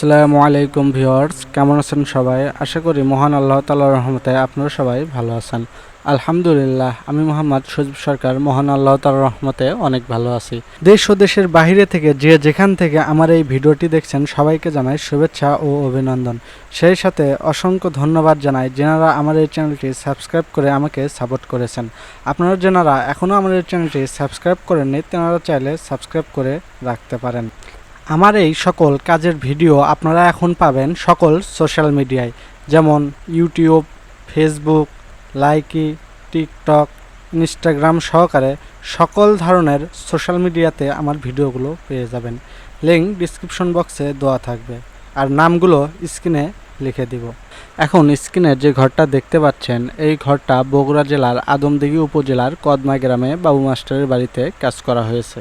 আসসালামু আলাইকুম ভিউয়ার্স, কেমন আছেন সবাই? আশা করি মহান আল্লাহ তাআলার রহমতে আপনারা সবাই ভালো আছেন। আলহামদুলিল্লাহ, আমি মোহাম্মদ সজিব সরকার, মহান আল্লাহ তাআলার রহমতে অনেক ভালো আছি। দেশ ও দেশের বাইরে থেকে যে যেখান থেকে আমার এই ভিডিওটি দেখছেন, সবাইকে জানাই শুভেচ্ছা ও অভিনন্দন। সেই সাথে অসংখ্য ধন্যবাদ জানাই যেনারা আমার এই চ্যানেলটি সাবস্ক্রাইব করে আমাকে সাপোর্ট করেছেন। আপনারা যেনারা এখনও আমার এই চ্যানেলটি সাবস্ক্রাইব করেননি, তেনারা চাইলে সাবস্ক্রাইব করে রাখতে পারেন। আমার এই সকল কাজের ভিডিও আপনারা এখন পাবেন সকল সোশ্যাল মিডিয়ায়, যেমন YouTube, Facebook, Likee, TikTok, Instagram সহকারে সকল ধরনের সোশ্যাল মিডিয়াতে আমার ভিডিওগুলো পেয়ে যাবেন। লিঙ্ক ডিসক্রিপশন বক্সে দেওয়া থাকবে। আর নামগুলো স্ক্রিনে লিখে দিব। এখন স্ক্রিনে যে ঘরটা দেখতে পাচ্ছেন, এই ঘরটা বগুড়া জেলার আদমদিঘি উপজেলার কদমা গ্রামে বাবু মাস্টারের বাড়িতে কাজ করা হয়েছে।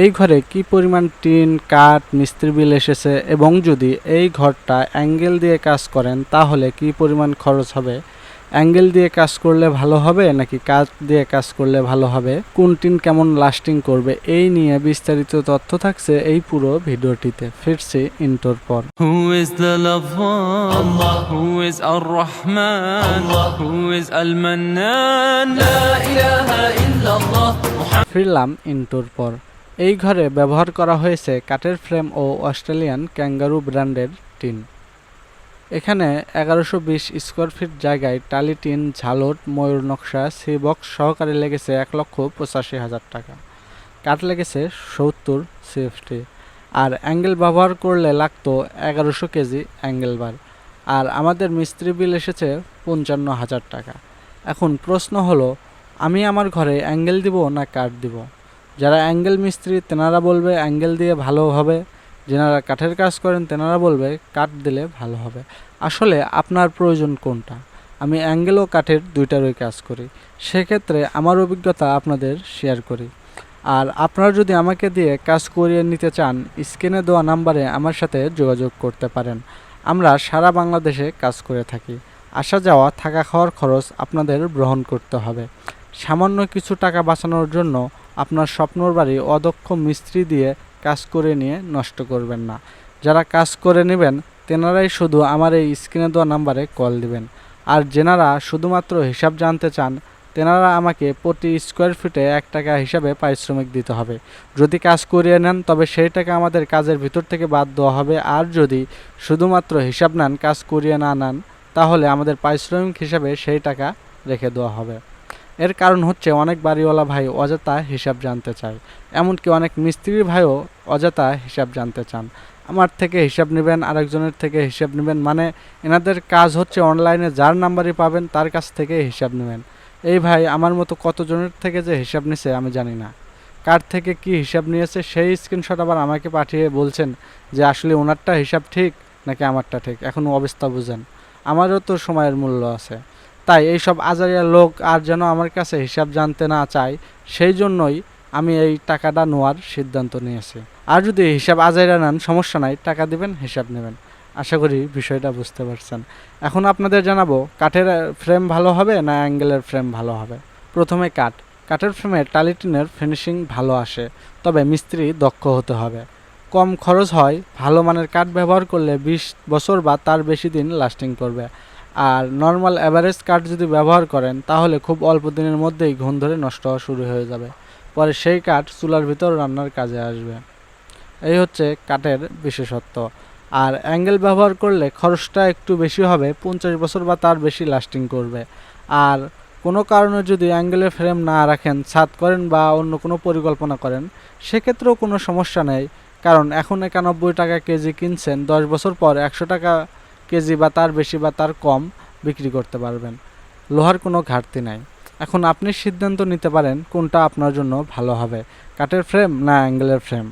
এই ঘরে কি পরিমাণ টিন কাঠ মিস্ত্রি বিল এসেছে এবং যদি এই ঘরটা অ্যাঙ্গেল দিয়ে কাজ করেন তাহলে কি পরিমাণ খরচ হবে? অ্যাঙ্গেল দিয়ে কাজ করলে ভালো হবে নাকি কাঠ দিয়ে কাজ করলে ভালো হবে? কোন টিন কেমন লাস্টিং করবে? এই নিয়ে বিস্তারিত তথ্য থাকছে এই পুরো ভিডিওটিতে। ফিরছি ইন্টোর পর? Allah. Who is Al-Mannan? La ফিরলাম ইন্টোর পর। এই ঘরে ব্যবহার করা হয়েছে কাঠের ফ্রেম ও অস্ট্রেলিয়ান ক্যাঙ্গারু ব্র্যান্ডের টিন। এখানে এগারোশো বিশ স্কোয়ার ফিট জায়গায় টালি টিন, ঝালট, ময়ূর নকশা, সি বক্স সহকারে লেগেছে এক লক্ষ পঁচাশি হাজার টাকা। কাঠ লেগেছে সত্তর সিএফটি। আর অ্যাঙ্গেল ব্যবহার করলে লাগতো এগারোশো কেজি অ্যাঙ্গেল বার। আর আমাদের মিস্ত্রি বিল এসেছে পঞ্চান্ন হাজার টাকা। এখন প্রশ্ন হলো, আমি আমার ঘরে অ্যাঙ্গেল দিব না কাঠ দিব? যারা অ্যাঙ্গেল মিস্ত্রি, তেনারা বলবে অ্যাঙ্গেল দিয়ে ভালো হবে। যেনারা কাঠের কাজ করেন, তেনারা বলবে কাঠ দিলে ভালো হবে। আসলে আপনার প্রয়োজন কোনটা? আমি অ্যাঙ্গেল ও কাঠের দুইটারই কাজ করি। সেক্ষেত্রে আমার অভিজ্ঞতা আপনাদের শেয়ার করি। আর আপনারা যদি আমাকে দিয়ে কাজ করিয়ে নিতে চান, স্ক্রিনে দেওয়া নাম্বারে আমার সাথে যোগাযোগ করতে পারেন। আমরা সারা বাংলাদেশে কাজ করে থাকি। আসা যাওয়া, থাকা খাওয়ার খরচ আপনাদের গ্রহণ করতে হবে। সামান্য কিছু টাকা বাঁচানোর জন্য আপনার স্বপ্নর বাড়ি অদক্ষ মিস্ত্রি দিয়ে কাজ করে নিয়ে নষ্ট করবেন না। যারা কাজ করে নেবেন, তেনারাই শুধু আমার এই স্ক্রিনে দেওয়া নাম্বারে কল দিবেন। আর যেনারা শুধুমাত্র হিসাব জানতে চান, তেনারা আমাকে প্রতি স্কোয়ার ফিটে এক টাকা হিসাবে পারিশ্রমিক দিতে হবে। যদি কাজ করিয়ে নেন, তবে সেই টাকা আমাদের কাজের ভিতর থেকে বাদ দেওয়া হবে। আর যদি শুধুমাত্র হিসাব নেন, কাজ করিয়ে না নেন, তাহলে আমাদের পারিশ্রমিক হিসাবে সেই টাকা রেখে দেওয়া হবে। এর কারণ হচ্ছে অনেক বাড়িওয়ালা ভাই অযথা হিসাব জানতে চায়। এমনকি অনেক মিস্ত্রির ভাইও অযথা হিসাব জানতে চান। আমার থেকে হিসাব নেবেন, আরেকজনের থেকে হিসাব নেবেন মানে এনাদের কাজ হচ্ছে অনলাইনে যার নাম্বারই পাবেন তার কাছ থেকে হিসাব নেবেন। এই ভাই আমার মতো কতজনের থেকে যে হিসাব নিছে আমি জানি না। কার থেকে কি হিসাব নিয়েছে সেই স্ক্রিনশট আবার আমাকে পাঠিয়ে বলছেন যে আসলে ওনারটা হিসাব ঠিক নাকি আমারটা ঠিক, এখন অবস্থা বুঝেন। আমারও তো সময়ের মূল্য আছে। তাই এইসব আজারিয়া লোক আর যেন আমার কাছে হিসাব জানতে না চায়, সেই জন্যই আমি এই টাকাটা নেওয়ার সিদ্ধান্ত নিয়েছি। আর যদি হিসাব আজাইরা নেন, সমস্যা নাই, টাকা দিবেন, হিসাব নেবেন। আশা করি বিষয়টা বুঝতে পারছেন। এখন আপনাদের জানাব, কাঠের ফ্রেম ভালো হবে না অ্যাঙ্গেলের ফ্রেম ভালো হবে? প্রথমে কাঠ। কাঠের ফ্রেমে টালিটিনের ফিনিশিং ভালো আসে, তবে মিস্ত্রি দক্ষ হতে হবে। কম খরচ হয়, ভালো মানের কাঠ ব্যবহার করলে বিশ বছর বা তার বেশি দিন লাস্টিং করবে। আর নর্মাল অ্যাভারেজ কাঠ যদি ব্যবহার করেন, তাহলে খুব অল্প দিনের মধ্যেই ঘুণ ধরে নষ্ট হওয়া শুরু হয়ে যাবে। পরে সেই কাঠ চুলার ভিতর রান্নার কাজে আসবে। এই হচ্ছে কাঠের বিশেষত্ব। আর অ্যাঙ্গেল ব্যবহার করলে খরচটা একটু বেশি হবে, পঞ্চাশ বছর বা তার বেশি লাস্টিং করবে। আর কোনো কারণে যদি অ্যাঙ্গেলের ফ্রেম না রাখেন, ছাদ করেন বা অন্য কোনো পরিকল্পনা করেন, সেক্ষেত্রেও কোনো সমস্যা নেই। কারণ এখন একানব্বই টাকা কেজি কিনছেন, দশ বছর পর একশো টাকা কেজি বা তার বেশি বা তার কম বিক্রি করতে পারবেন। লোহার কোনো ঘাটতি নাই। এখন আপনি সিদ্ধান্ত নিতে পারেন কোনটা আপনার জন্য ভালো হবে। কাঠের ফ্রেম না অ্যাঙ্গেলের ফ্রেম?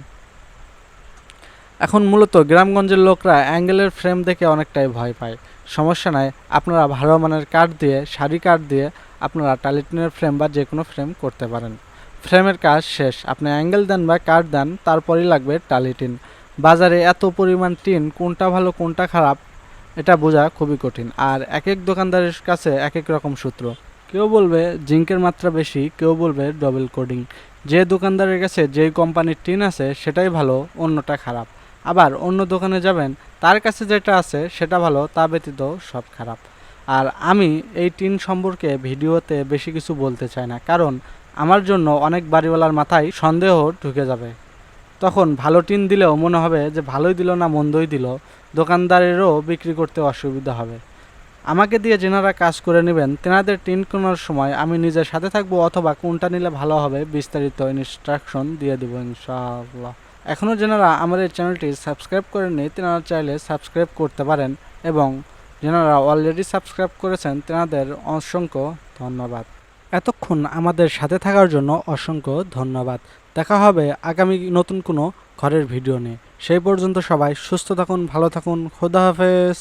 এখন মূলত গ্রামগঞ্জের লোকরা অ্যাঙ্গেলের ফ্রেম দেখে অনেকটাই ভয় পায়। সমস্যা নাই, আপনারা ভালো মানের কাঠ দিয়ে শাড়ি কাঠ দিয়ে আপনারা টালিটিনের ফ্রেম বা যে কোনো ফ্রেম করতে পারেন। ফ্রেমের কাজ শেষ, আপনি অ্যাঙ্গেল দেন বা কাঠ দেন, তারপরেই লাগবে টালিটিন বাজারে এত পরিমাণ টিন, কোনটা ভালো কোনটা খারাপ এটা বোঝা খুবই কঠিন। আর এক এক দোকানদারের কাছে এক এক রকম সূত্র। কেউ বলবে জিঙ্কের মাত্রা বেশি, কেউ বলবে ডবল কোডিং যে দোকানদারের কাছে যেই কোম্পানির টিন আছে, সেটাই ভালো, অন্যটা খারাপ। আবার অন্য দোকানে যাবেন, তার কাছে যেটা আছে, সেটা ভালো, তা ব্যতীত সব খারাপ। আর আমি এই টিন সম্পর্কে ভিডিওতে বেশি কিছু বলতে চাই না, কারণ আমার জন্য অনেক বাড়িওয়ালার মাথায় সন্দেহ ঢুকে যাবে। তখন ভালো টিন দিলেও মনে হবে যে ভালোই দিল না মন্দই দিল। দোকানদারেরও বিক্রি করতে অসুবিধা হবে। আমাকে দিয়ে যেনারা কাজ করে নেবেন, তেনাদের টিন কেনার সময় আমি নিজের সাথে থাকব অথবা কোনটা নিলে ভালো হবে বিস্তারিত ইনস্ট্রাকশন দিয়ে দেবো ইনশাআল্লাহ। এখনও যেনারা আমার এই চ্যানেলটি সাবস্ক্রাইব করেননি, তেনারা চাইলে সাবস্ক্রাইব করতে পারেন এবং যেনারা অলরেডি সাবস্ক্রাইব করেছেন, তেনাদের অসংখ্য ধন্যবাদ। এতক্ষণ আমাদের সাথে থাকার জন্য অসংখ্য ধন্যবাদ। দেখা হবে আগামী নতুন কোনো ঘরের ভিডিও নিয়ে। সেই পর্যন্ত সবাই সুস্থ থাকুন, ভালো থাকুন, খোদা হাফেজ।